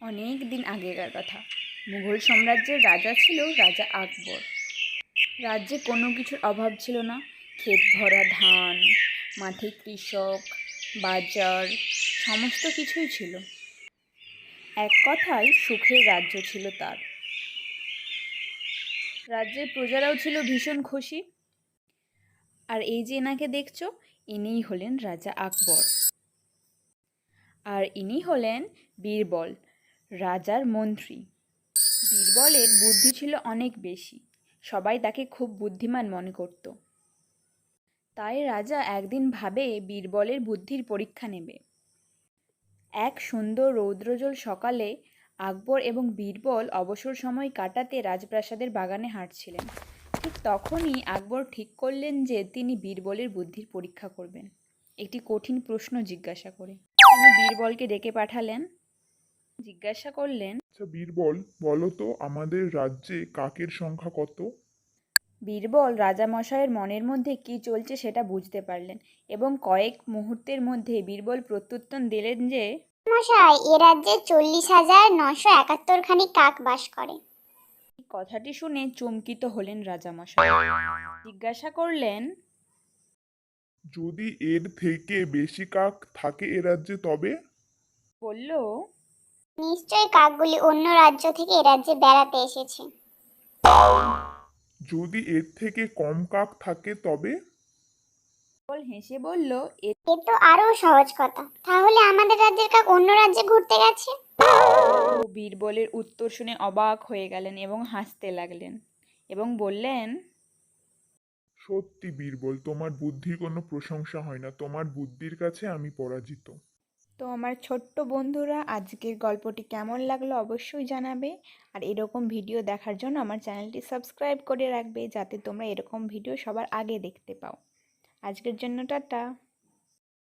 অনেক দিন আগেকার কথা। মুঘল সাম্রাজ্যের রাজা ছিল রাজা আকবর। রাজ্যে কোনো কিছুর অভাব ছিল না। ক্ষেত ভরা, ধান, মাঠে কৃষক, বাজার, সমস্ত কিছুই ছিল। এক কথায় সুখের রাজ্য ছিল তার। রাজ্যের প্রজারাও ছিল ভীষণ খুশি। আর এই যে এনাকে দেখছ, ইনিই হলেন রাজা আকবর। আর ইনি হলেন বীরবল। রাজার মন্ত্রী। বীরবলের বুদ্ধি ছিল অনেক বেশি। সবাই তাকে খুব বুদ্ধিমান মনে করত। তাই রাজা একদিন ভাবে বীরবলের বুদ্ধির পরীক্ষা নেবে। এক সুন্দর রৌদ্রজল সকালে আকবর এবং বীরবল অবসর সময় কাটাতে রাজপ্রাসাদের বাগানে হাঁটছিলেন। ঠিক তখনই আকবর ঠিক করলেন যে তিনি বীরবলের বুদ্ধির পরীক্ষা করবেন। একটি কঠিন প্রশ্ন জিজ্ঞাসা করে। তিনি বীরবলকে ডেকে পাঠালেন জিজ্ঞাসা করলেন আচ্ছা বীরবল বলো তো আমাদের রাজ্যে কাকের সংখ্যা কত? বীরবল রাজামশাইয়ের মনের মধ্যে কি চলছে সেটা বুঝতে পারলেন এবং কয়েক মুহূর্তের মধ্যে বীরবল প্রত্যুত্তর দিলেন যে মশাই এ রাজ্যে চল্লিশ হাজার নশো একাত্তর খানি কাক বাস করে। কথাটি শুনে চমকিত হলেন রাজামশাই। জিজ্ঞাসা করলেন যদি এর থেকে বেশি কাক থাকে এ রাজ্যে তবে? বলল নিশ্চয়ই কাকগুলি অন্য রাজ্য থেকে এ রাজ্যে বেড়াতে এসেছে। যদি এর থেকে কম কাক থাকে তবে? বল হেসে বলল এ এ তো আরও সহজ কথা। তাহলে আমাদের রাজ্যের কাক অন্য রাজ্যে ঘুরতে গেছে? ও বীরবলের উত্তর শুনে অবাক হয়ে গেলেন এবং হাসতে লাগলেন এবং বললেন সত্যি বীরবল তোমার বুদ্ধির কোনো প্রশংসা হয় না। তোমার বুদ্ধির কাছে আমি পরাজিত। তো আমার ছোট্ট বন্ধুরা, আজকের গল্পটি কেমন লাগল অবশ্যই জানাবে। আর এরকম ভিডিও দেখার জন্য আমার চ্যানেলটি সাবস্ক্রাইব করে রাখবে যাতে তোমরা এরকম ভিডিও সবার আগে দেখতে পাও। আজকের জন্য টাটা।